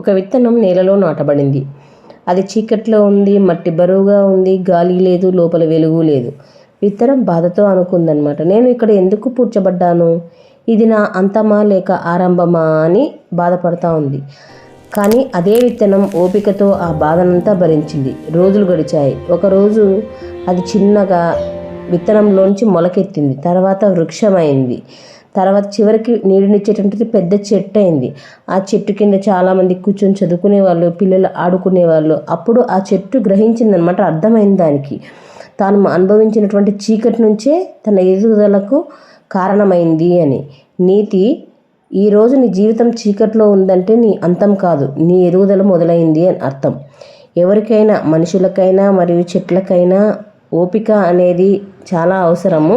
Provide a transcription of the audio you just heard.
ఒక విత్తనం నేలలో నాటబడింది. అది చీకట్లో ఉంది మట్టి బరువుగా ఉంది గాలి లేదు లోపల వెలుగు లేదు. విత్తనం బాధతో అనుకుందనమాట నేను ఇక్కడ ఎందుకు పూడ్చబడ్డాను? ఇది నా అంతమా లేక ఆరంభమా అని బాధపడతా ఉంది. కానీ అదే విత్తనం ఓపికతో ఆ బాధనంతా భరించింది. రోజులు గడిచాయి. ఒకరోజు అది చిన్నగా విత్తనంలోంచి మొలకెత్తింది. తర్వాత వృక్షమైంది. తర్వాత చివరికి నీడనిచ్చేటటువంటిది పెద్ద చెట్టు అయింది ఆ చెట్టు కింద చాలామంది కూర్చొని చదువుకునే వాళ్ళు పిల్లలు ఆడుకునే వాళ్ళు అప్పుడు ఆ చెట్టు గ్రహించిందనమాట అర్థమైంది దానికి. తాను అనుభవించినటువంటి చీకటి నుంచే తన ఎదుగుదలకు కారణమైంది అని. నీతి ఈరోజు నీ జీవితం చీకట్లో ఉందంటే నీ అంతం కాదు నీ ఎదుగుదల మొదలైంది అని అర్థం. ఎవరికైనా మనుషులకైనా మరియు చెట్లకైనా ఓపిక అనేది చాలా అవసరము.